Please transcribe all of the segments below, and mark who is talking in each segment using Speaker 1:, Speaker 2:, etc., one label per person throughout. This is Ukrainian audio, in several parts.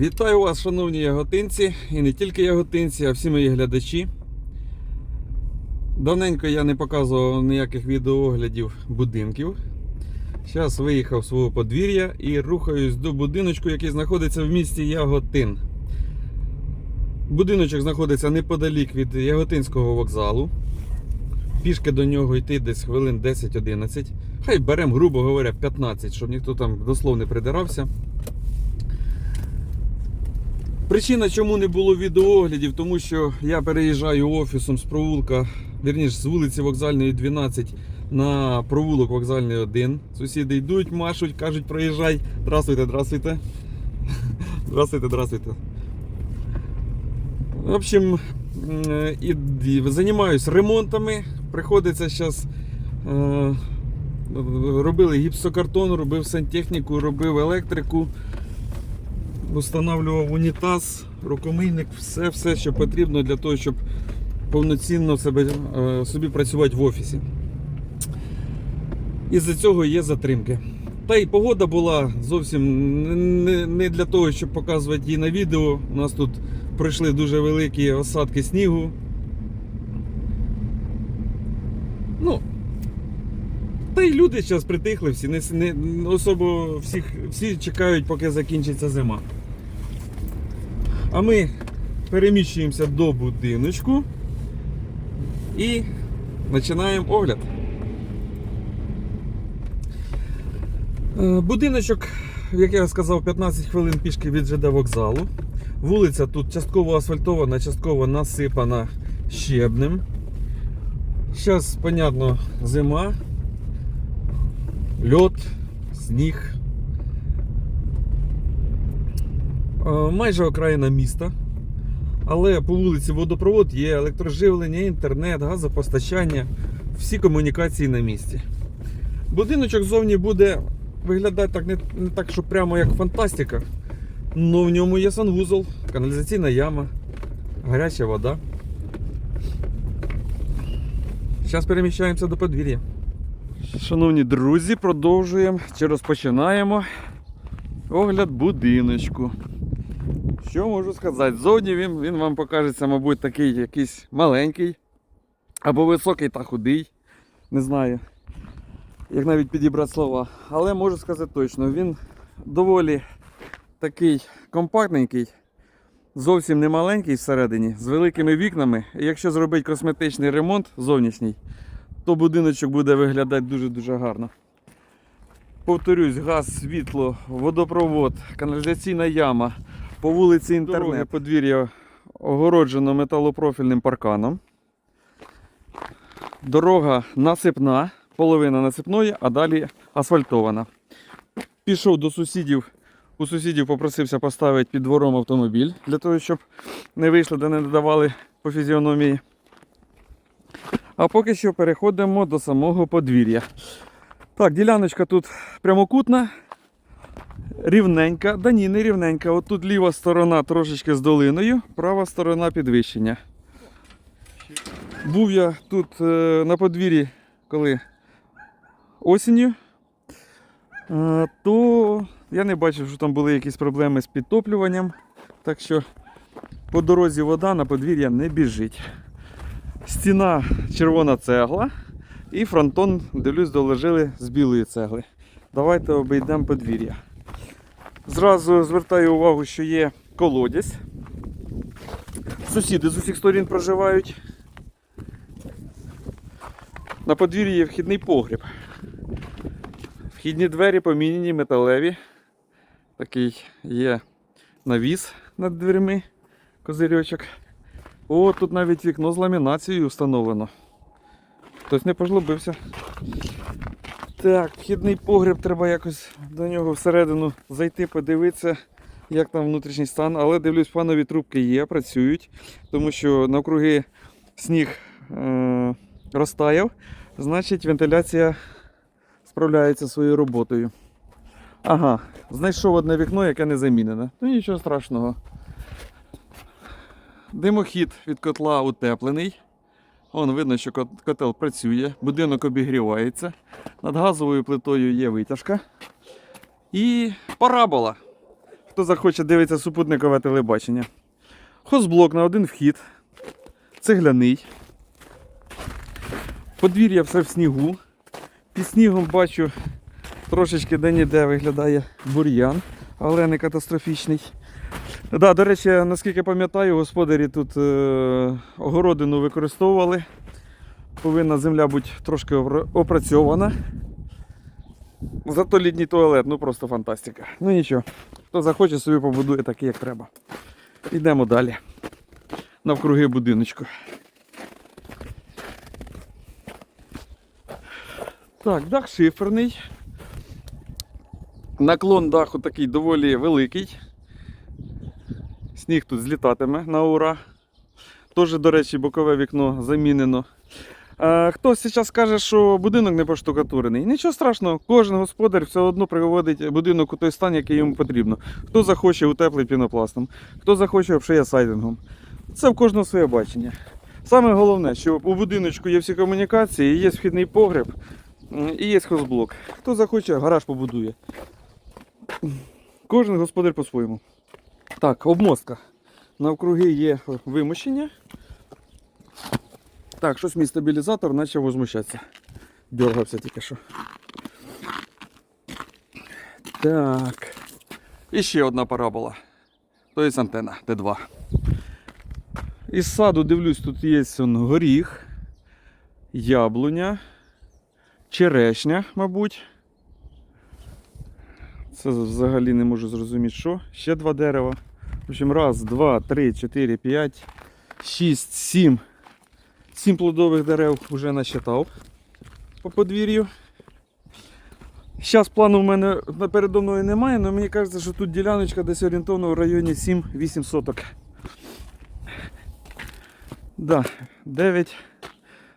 Speaker 1: Вітаю вас, шановні яготинці, і не тільки яготинці, а всі мої глядачі. Давненько я не показував ніяких відеооглядів будинків. Зараз виїхав з свого подвір'я і рухаюсь до будиночку, який знаходиться в місті Яготин. Будиночок знаходиться неподалік від Яготинського вокзалу. Пішки до нього йти десь хвилин 10-11. Хай беремо, грубо говоря, 15, щоб ніхто там дослов не придирався. Причина, чому не було відеооглядів, тому що я переїжджаю офісом з провулка, вірніше, з вулиці Вокзальної 12 на провулок Вокзальний 1. Сусіди йдуть, машуть, кажуть, проїжджай. Здравствуйте, здравствуйте. Здравствуйте, здравствуйте. В общем, і, і ремонтами. Приходиться зараз. Е, робили гіпсокартон, робив сантехніку, робив електрику. Встановлював унітаз, рукомийник, все, все, що потрібно для того, щоб повноцінно себе, е, собі працювати в офісі. Із-за цього є затримки. Та й погода була зовсім не, не для того, щоб показувати її на відео. У нас тут пройшли дуже великі осадки снігу. Ну, та й люди зараз притихли всі, не, не особо всіх, всі чекають, поки закінчиться зима. А ми переміщуємося до будиночку і починаємо огляд. Е, Будиночок, як я сказав, 15 хвилин пішки від ЖД вокзалу. Вулиця тут частково асфальтована, частково насипана щебнем. Зараз, понятно, зима, льот, сніг. Е, Майже окраїна міста. Але по вулиці водопровод є електроживлення, інтернет, газопостачання, всі комунікації на місці. Будиночок зовні буде виглядати так не, не так, що прямо як фантастика. але в ньому є санвузол, каналізаційна яма, гаряча вода. Зараз переміщаємося до подвір'я. Шановні друзі, продовжуємо чи розпочинаємо огляд будиночку. Що можу сказати? Зовні він, він вам покажеться, мабуть, такий якийсь маленький, або високий та худий. Не знаю, як навіть підібрати слова. Але можу сказати точно, він доволі такий компактненький, зовсім не маленький всередині, з великими вікнами. І якщо зробити косметичний ремонт зовнішній, то будиночок буде виглядати дуже-дуже гарно. Повторюсь, газ, світло, водопровод, каналізаційна яма, по вулиці інтернет. Дороги, подвір'я огороджено металопрофільним парканом. Дорога насипна, половина насипної, а далі асфальтована. Пішов до сусідів. У сусідів попросився поставити під двором автомобіль для того, щоб не вийшли, де не додавали по фізіономії. А поки що переходимо до самого подвір'я. Так, діляночка тут прямокутна, рівненька. Да ні, не рівненька. От тут ліва сторона трошечки з долиною, права сторона підвищення. Був я тут е, на подвір'ї, коли осінню, е, то я не бачив, що там були якісь проблеми з підтоплюванням. Так що по дорозі вода на подвір'я не біжить. Стіна червона цегла. І фронтон, дивлюсь, доложили з білої цегли. Давайте обійдемо подвір'я. Зразу звертаю увагу, що є колодязь. Сусіди з усіх сторін проживають. На подвір'ї є вхідний погріб. Вхідні двері поміняні металеві. Такий є навіс над дверми, козирьочок. О, тут навіть вікно з ламінацією встановлено. Хтось не пожлобився. Так, вхідний погріб, треба якось до нього всередину зайти, подивитися, як там внутрішній стан. Але дивлюсь, панові трубки є, працюють, тому що навкруги сніг е- розтаяв, значить вентиляція справляється своєю роботою. Ага, знайшов одне вікно, яке не замінене. Ну нічого страшного. Димохід від котла утеплений. Вон видно, що котел працює, будинок обігрівається. Над газовою плитою є витяжка. І парабола. Хто захоче, дивиться супутникове телебачення. Хозблок на один вхід. Цегляний. Подвір'я все в снігу. Під снігом бачу трошечки де-ніде виглядає бур'ян, але не катастрофічний. Да, до речі, наскільки пам'ятаю, господарі тут е, огородину використовували. Повинна земля бути трошки опрацьована. Зато літній туалет, ну просто фантастика. Ну нічого, хто захоче, собі побудує такий, як треба. Йдемо далі. Навкруги будиночку. Так, дах шиферний. Наклон даху такий доволі великий. Сніг тут злітатиме на ура. Теж, до речі, бокове вікно замінено. Хтось зараз каже, що будинок не поштукатурений. Нічого страшного, кожен господар все одно приводить будинок у той стан, який йому потрібно. Хто захоче утеплить пінопластом, хто захоче обшиє сайдингом. Це в кожного своє бачення. Саме головне, що у будиночку є всі комунікації, є вхідний погреб і є хозблок. Хто захоче, гараж побудує. Кожен господар по-своєму. Так, обмостка. Навкруги є вимощення. Так, щось мій стабілізатор почав возмущатися. Дергався тільки що. Так. І ще одна парабола. Тобто антенна Т2. Із саду дивлюсь, тут є горіх, яблуня, черешня, мабуть. Це взагалі не можу зрозуміти, що. Ще два дерева. В общем, раз, два, три, чотири, п'ять, шість, сім. Сім плодових дерев вже насчитав по подвір'ю. Зараз плану в мене передо мною немає, але мені кажеться, що тут діляночка десь орієнтовно в районі 7-8 соток. Да, 9,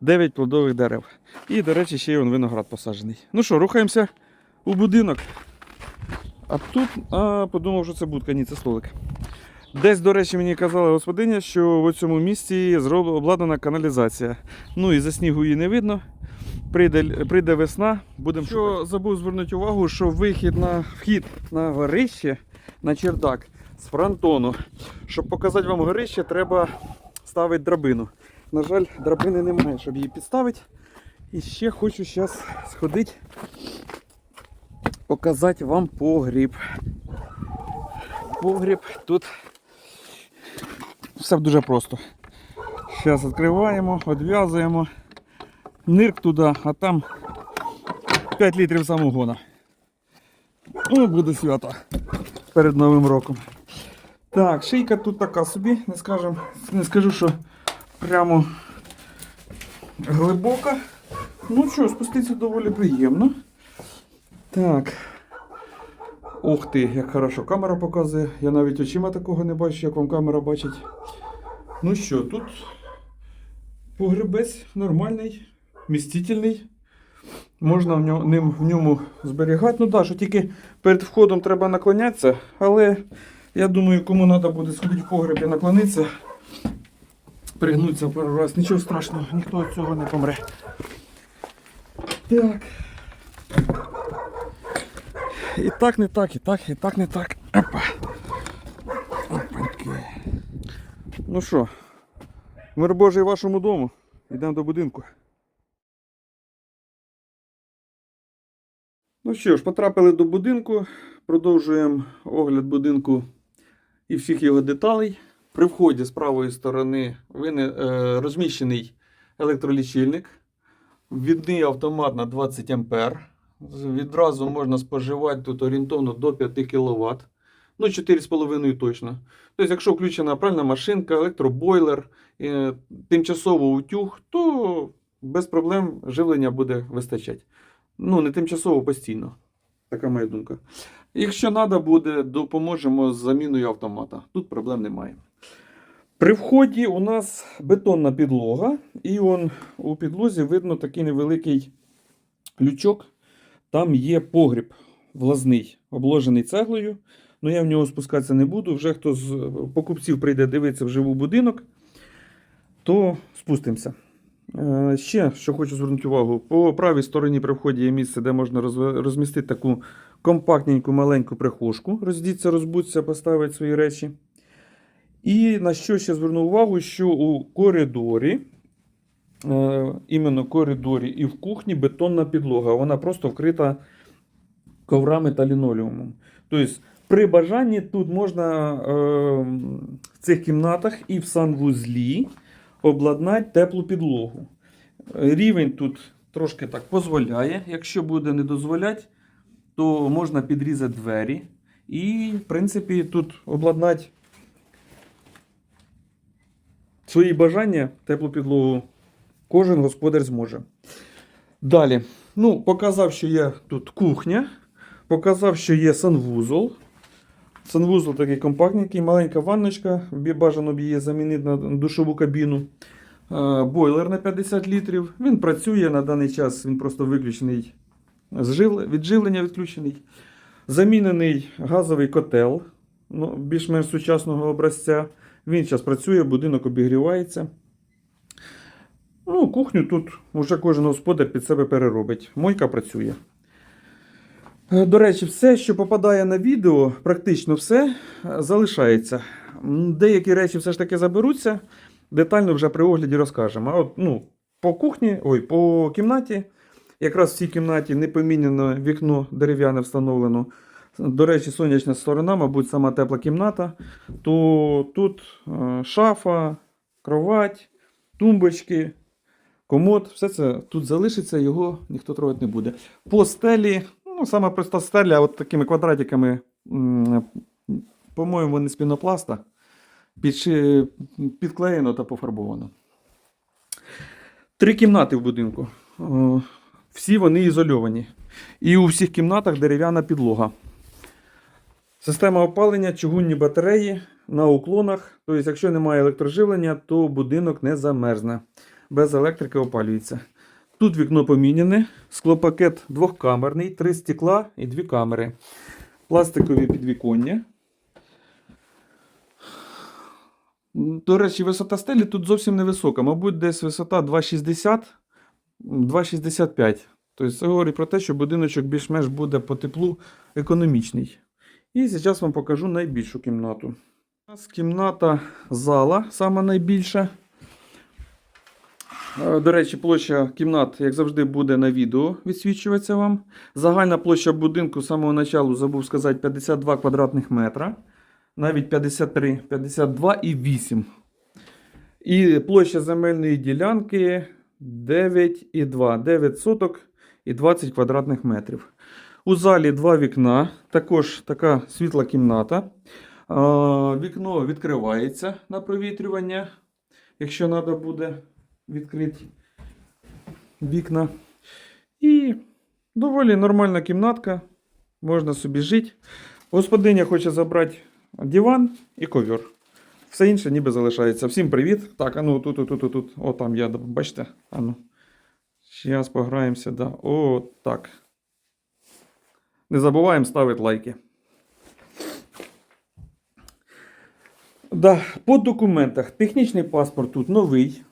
Speaker 1: 9 плодових дерев. І, до речі, ще й виноград посаджений. Ну що, рухаємося у будинок. А тут, а, подумав, що це будка, ні, це столик. Десь, до речі, мені казала господиня, що в цьому місці обладнана каналізація. Ну і за снігу її не видно. Прийде, прийде весна, будемо що забув звернути увагу, що вихід на вхід на горище на чердак з фронтону. Щоб показати вам горище, треба ставити драбину. На жаль, драбини немає, щоб її підставити. І ще хочу зараз сходити, показати вам погріб. Погріб тут все дуже просто. Зараз відкриваємо, відв'язуємо. Нирк туди, а там 5 літрів самогона. Ну, буде свято перед Новим роком. Так, шийка тут така собі, не, скажем, не скажу, що прямо глибока. Ну що, спуститися доволі приємно. Так. Ух ти, як хорошо камера показує. Я навіть очима такого не бачу, як вам камера бачить. Ну що, тут погребець нормальний, містительний. Можна в ньому, ним, в ньому зберігати. Ну так, що тільки перед входом треба наклонятися, але я думаю, кому треба буде сходити в погреб і наклонитися, пригнутися пару раз, нічого страшного, ніхто від цього не помре. Так. І так не так, і так, і так не так. Опа. Опаньки. Ну що, мир Божий вашому дому. Йдемо до будинку. Ну що ж, потрапили до будинку. Продовжуємо огляд будинку і всіх його деталей. При вході з правої сторони е, розміщений електролічильник. Відний автомат на 20 А. Відразу можна споживати тут орієнтовно до 5 кВт. Ну, 4,5 точно. Тобто, якщо включена пральна машинка, електробойлер, е, тимчасово утюг, то без проблем живлення буде вистачати. Ну, не тимчасово постійно. Така моя думка. Якщо треба буде, допоможемо з заміною автомата. Тут проблем немає. При вході у нас бетонна підлога, і он у підлозі видно такий невеликий лючок. Там є погріб влазний, обложений цеглою. Ну я в нього спускатися не буду. Вже хто з покупців прийде дивитися вживу будинок, то спустимося. Е, Ще що хочу звернути увагу: по правій стороні при вході є місце, де можна розмістити таку компактненьку маленьку прихожку, роздіться, розбудься, поставить свої речі. І на що ще зверну увагу, що у коридорі, іменно коридорі і в кухні бетонна підлога. Вона просто вкрита коврами та лінолеумом. Тобто, при бажанні тут можна е, в цих кімнатах і в санвузлі обладнати теплу підлогу. Рівень тут трошки так дозволяє. Якщо буде не дозволяти, то можна підрізати двері. І, в принципі, тут обладнати свої бажання, теплу підлогу, кожен господар зможе. Далі. Ну, показав, що є тут кухня. Показав, що є санвузол. Санвузол такий компактненький, маленька ванночка. Бажано б її замінити на душову кабіну. Бойлер на 50 літрів. Він працює на даний час, він просто виключений з жив- від живлення відключений. Замінений газовий котел ну, більш-менш сучасного образця. Він зараз працює, будинок обігрівається. Ну, кухню тут вже кожен господар під себе переробить. Мойка працює. Е, До речі, все, що попадає на відео, практично все е, залишається. Деякі речі все ж таки заберуться. Детально вже при огляді розкажемо. А от, ну, по кухні, ой, по кімнаті, якраз в цій кімнаті не поміняно вікно дерев'яне встановлено. До речі, сонячна сторона, мабуть, сама тепла кімната. То тут е, шафа, кровать, тумбочки, комод, все це тут залишиться, його ніхто трогати не буде. По стелі, ну, сама проста стеля, от такими квадратиками, по-моєму, вони з пінопласта, підклеєно та пофарбовано. Три кімнати в будинку. Всі вони ізольовані. І у всіх кімнатах дерев'яна підлога. Система опалення, чугунні батареї на уклонах. Тобто, якщо немає електроживлення, то будинок не замерзне. Без електрики опалюється. Тут вікно поміняне, склопакет двохкамерний, три стекла і дві камери. Пластикові підвіконня. До речі, висота стелі тут зовсім невисока. Мабуть, десь висота 2,60, 2,65. Тобто це говорить про те, що будиночок більш-менш буде по теплу економічний. І зараз вам покажу найбільшу кімнату. У нас кімната зала, сама найбільша. Е, До речі, площа кімнат, як завжди, буде на відео відсвічуватися вам. Загальна площа будинку з самого початку забув сказати 52 квадратних метра. Навіть 53, 52 і 8. І площа земельної ділянки 9,2. 9 соток і 20 квадратних метрів. У залі два вікна, також така світла кімната. Вікно відкривається на провітрювання, якщо треба буде відкрити вікна. І доволі нормальна кімнатка. Можна собі жити. Господиня хоче забрати диван і ковер. Все інше ніби залишається. Всім привіт. Так, а ну тут, тут, тут, тут. О, там я, бачите? А ну. Зараз пограємося, да. О, так. Не забуваємо ставити лайки. Да, по документах. Технічний паспорт тут новий.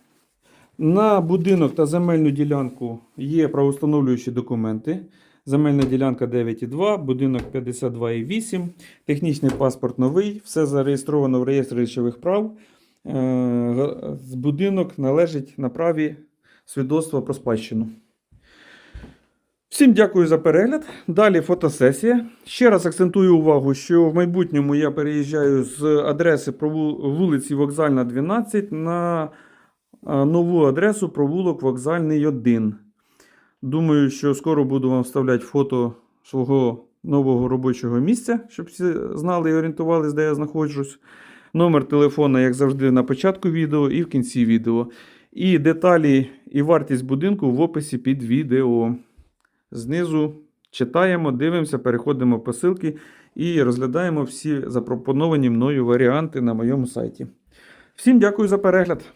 Speaker 1: На будинок та земельну ділянку є правоустановлюючі документи. Земельна ділянка 9,2, будинок 52,8. Технічний паспорт новий. Все зареєстровано в реєстрі речових прав. Е, Будинок належить на праві свідоцтва про спадщину. Всім дякую за перегляд. Далі фотосесія. Ще раз акцентую увагу, що в майбутньому я переїжджаю з адреси вулиці Вокзальна 12 на нову адресу провулок Вокзальний 1. Думаю, що скоро буду вам вставляти фото свого нового робочого місця, щоб всі знали і орієнтувалися, де я знаходжусь. Номер телефона, як завжди, на початку відео і в кінці відео. І деталі і вартість будинку в описі під відео. Знизу читаємо, дивимося, переходимо по ссылки і розглядаємо всі запропоновані мною варіанти на моєму сайті. Всім дякую за перегляд!